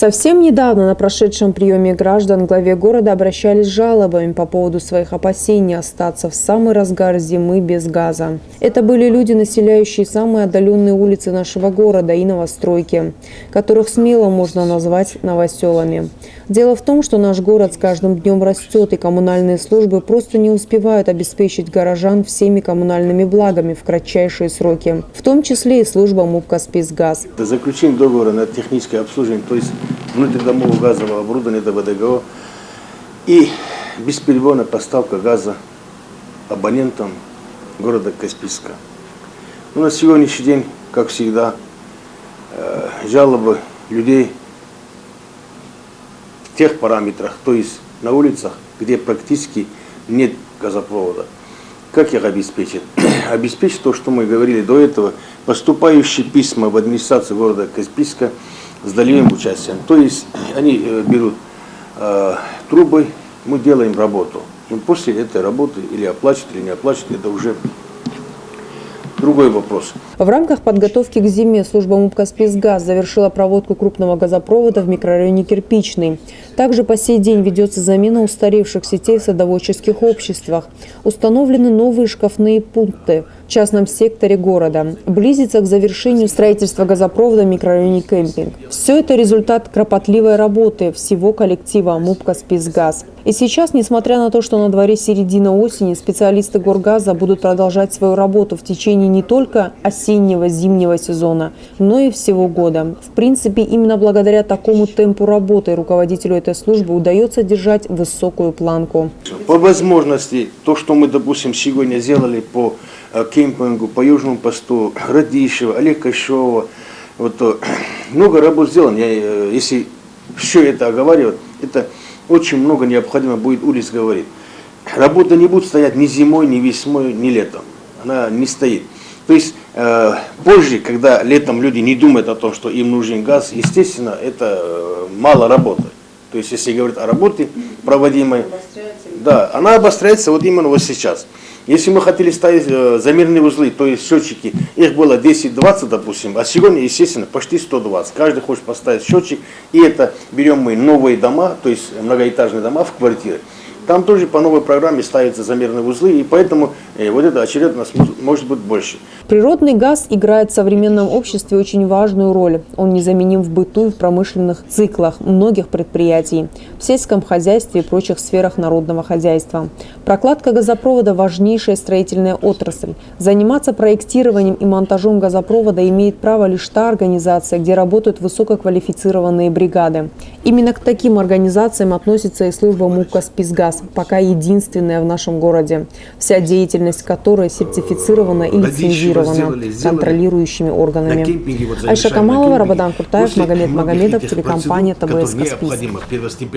Совсем недавно на прошедшем приеме граждан главе города обращались с жалобами по поводу своих опасений остаться в самый разгар зимы без газа. Это были люди, населяющие самые отдаленные улицы нашего города и новостройки, которых смело можно назвать новоселами. Дело в том, что наш город с каждым днем растет, и коммунальные службы просто не успевают обеспечить горожан всеми коммунальными благами в кратчайшие сроки, в том числе и служба МУП «Каспийсгаз». Это заключение договора на техническое обслуживание, то есть внутридомового газового оборудования, это ВДГО, и бесперебойная поставка газа абонентам города Каспийска. Ну, на сегодняшний день, как всегда, э, жалобы людей в тех параметрах, то есть на улицах, где практически нет газопровода. Как их обеспечить? обеспечить то, что мы говорили до этого, поступающие письма в администрацию города Каспийска с долевым участием. То есть они э, берут э, трубы, мы делаем работу. Но после этой работы или оплачивают, или не оплачивают, это уже другой вопрос. В рамках подготовки к зиме служба МУП «Каспийсгаз» завершила проводку крупного газопровода в микрорайоне Кирпичный. Также по сей день ведется замена устаревших сетей в садоводческих обществах. Установлены новые шкафные пункты частном секторе города. Близится к завершению строительства газопровода в микрорайоне Кемпинг. Все это результат кропотливой работы всего коллектива МУП «Каспийсгаз». И сейчас, несмотря на то, что на дворе середина осени, специалисты Горгаза будут продолжать свою работу в течение не только осеннего, зимнего сезона, но и всего года. В принципе, именно благодаря такому темпу работы руководителю этой службы удается держать высокую планку. По возможности, то, что мы, допустим, сегодня сделали по э, кемпингу, по Южному посту, Радищева, Олег Кощева, вот, э, много работ сделано. Я, э, если все это оговаривать, это очень много необходимо будет улиц говорить. Работа не будет стоять ни зимой, ни весной, ни летом. Она не стоит. То есть э, позже, когда летом люди не думают о том, что им нужен газ, естественно, это э, мало работы. То есть если говорить о работе проводимой, да, она обостряется вот именно вот сейчас. Если мы хотели ставить э, замерные узлы, то есть счетчики, их было 10-20, допустим, а сегодня, естественно, почти 120. Каждый хочет поставить счетчик, и это берем мы новые дома, то есть многоэтажные дома в квартиры. Там тоже по новой программе ставятся замерные узлы, и поэтому э, вот эта очередность может, может быть больше. Природный газ играет в современном обществе очень важную роль. Он незаменим в быту и в промышленных циклах многих предприятий, в сельском хозяйстве и прочих сферах народного хозяйства. Прокладка газопровода – важнейшая строительная отрасль. Заниматься проектированием и монтажом газопровода имеет право лишь та организация, где работают высококвалифицированные бригады. Именно к таким организациям относится и служба МУК «Каспийсгаз», пока единственная в нашем городе, вся деятельность которой сертифицирована и лицензирована контролирующими органами. Айша Камалова, Рабадан Куртаев, Магомед Магомедов, телекомпания ТБС «Каспийск».